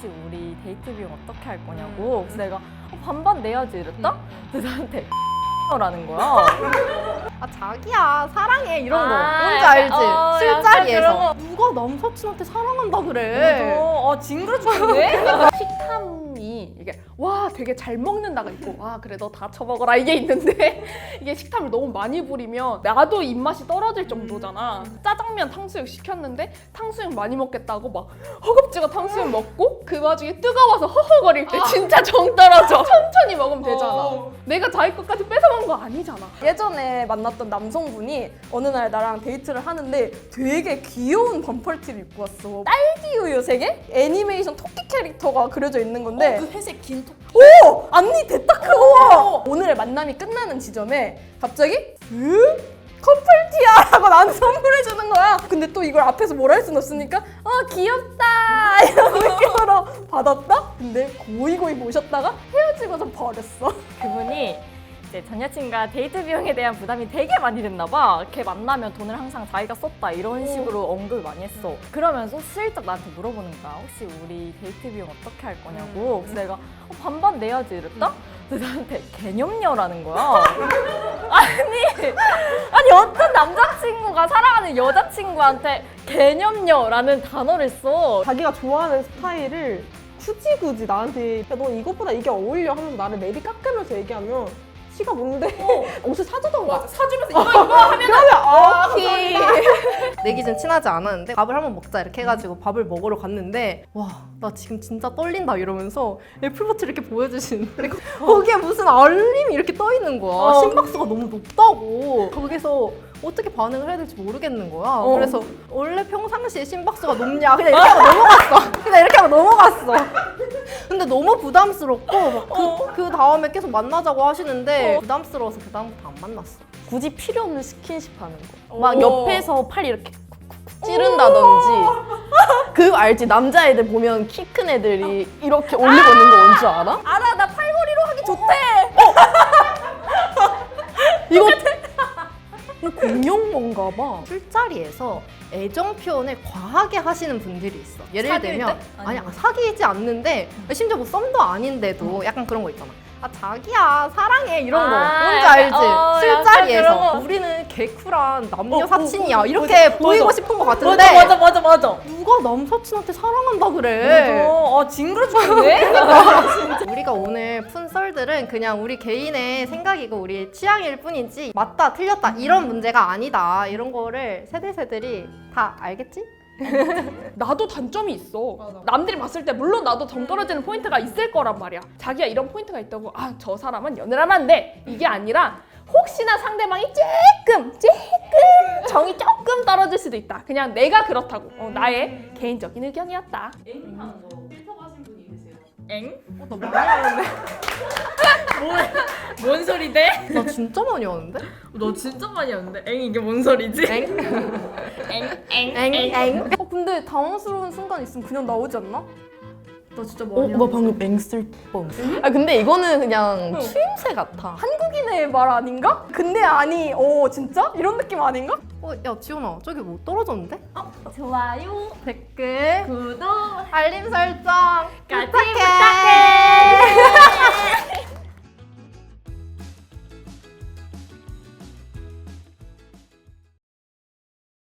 혹시 우리 데이트 비용 어떻게 할 거냐고. 그래서 내가 어, 반반 내야지 이랬다? 그래서 나한테 라는 거야. 아 자기야 사랑해 이런 거 아, 뭔지 알지? 약간, 어, 술자리에서 누가 남사친한테 사랑한다 그래 어, 징그러 죽겠네. 식탐 이 이게 와 되게 잘 먹는다가 있고 와 그래 너 다 처먹어라. 이게 있는데 이게 식탐을 너무 많이 부리면 나도 입맛이 떨어질 정도잖아. 짜장면 탕수육 시켰는데 탕수육 많이 먹겠다고 막 허겁지겁 탕수육 먹고 그 와중에 뜨거워서 허허거릴 때 진짜 정 떨어져. 천천히 먹으면 되잖아. 내가 자기 것까지 뺏어먹은 거 아니잖아. 예전에 만났던 남성분이 어느 날 나랑 데이트를 하는데 되게 귀여운 반팔티를 입고 왔어. 딸기 우유 색의 애니메이션 토끼 캐릭터가 그려져 있는 건데 그 회색 긴 톡. 오! 앞니 됐다 크고! 오늘의 만남이 끝나는 지점에 갑자기 으? 커플티야라고 나한테 선물해 주는 거야. 근데 또 이걸 앞에서 뭐라 할 순 없으니까 어 귀엽다 이런 느낌으로 받았다. 근데 고이고이 모셨다가 헤어지고서 버렸어. 그분이 이제 전 여친과 데이트 비용에 대한 부담이 되게 많이 됐나 봐. 걔 만나면 돈을 항상 자기가 썼다 이런 식으로 언급을 많이 했어. 그러면서 슬쩍 나한테 물어보는 거야. 혹시 우리 데이트 비용 어떻게 할 거냐고. 그래서 내가 어, 반반 내야지 이랬다? 그래서 나한테 개념녀라는 거야. 아니, 아니 어떤 남자친구가 사랑하는 여자친구한테 개념녀라는 단어를 써. 자기가 좋아하는 스타일을 굳이 굳이 나한테 야, 너 이것보다 이게 어울려 하면서 나를 매리 깎으면서 얘기하면 지가 뭔데? 옷을 사주던가 사주면서 이거 이거 하면 그러면 오케이. 내 기준 친하지 않았는데 밥을 한번 먹자 이렇게 해가지고 밥을 먹으러 갔는데 와 나 지금 진짜 떨린다 이러면서 애플워치 이렇게 보여주시는 그리고 거기에 무슨 알림이 이렇게 떠 있는 거야. 심박수가 너무 높다고. 거기서 어떻게 반응을 해야 될지 모르겠는 거야. 그래서 원래 평상시에 심박수가 높냐? 그냥 이렇게 하고 넘어갔어. 그냥 이렇게 하고 넘어갔어 근데 너무 부담스럽고 그, 그 다음에 계속 만나자고 하시는데 부담스러워서 그 다음부터 안 만났어 굳이 필요 없는 스킨십 하는 거. 오. 막 옆에서 팔 이렇게 쿡쿡쿡 찌른다든지 그 알지 남자애들 보면 키 큰 애들이 이렇게 올리고 있는 거 뭔지 알아? 알아, 나 팔걸이로 하기 좋대. 뭔가 봐. 술자리에서 애정 표현을 과하게 하시는 분들이 있어. 예를 사귈 들면 때? 아니 아니면? 사귀지 않는데 심지어 뭐 썸도 아닌데도 약간 그런 거 있잖아. 아 자기야 사랑해 이런 거 아, 뭔지 약간, 알지? 어, 약간 술자리에서 거. 우리는 개쿨한 남녀 어, 어, 사친이야 어, 이렇게 맞아, 보이고 맞아. 싶은 거 같은데 맞아, 맞아, 맞아, 맞아. 누가 남사친한테 사랑한다 그래? 어, 징그러 죽겠네. 우리가 오늘 푼 썰들은 그냥 우리 개인의 생각이고 우리 취향일 뿐이지 맞다 틀렸다 이런 문제가 아니다 이런 거를 세대세들이 다 알겠지? 나도 단점이 있어. 남들이 봤을 때 물론 나도 정 떨어지는 포인트가 있을 거란 말이야. 자기야 이런 포인트가 있다고 아 저 사람은 연애를 하면 안 돼. 이게 아니라 혹시나 상대방이 조금 조금 정이 조금 떨어질 수도 있다. 그냥 내가 그렇다고. 어, 나의 개인적인 의견이었다. 엥? 어, 나 많이 하는데. 뭔 소리대? 나 진짜 많이 하는데? 너 진짜 많이 하는데? 엥 이게 뭔 소리지? 엥? 엥? 엥? 엥? 엥? 어 근데 당황스러운 순간 있으면 그냥 나오지 않나? 너 진짜 어, 많이 나 방금 맹쓸 뻔. 아 근데 이거는 그냥 추임새 같아. 한국인의 말 아닌가? 근데 아니 어 진짜? 이런 느낌 아닌가? 어, 야 지훈아 저기 뭐 떨어졌는데? 좋아요, 댓글 구독, 알림 설정 까지 부탁해. 부탁해.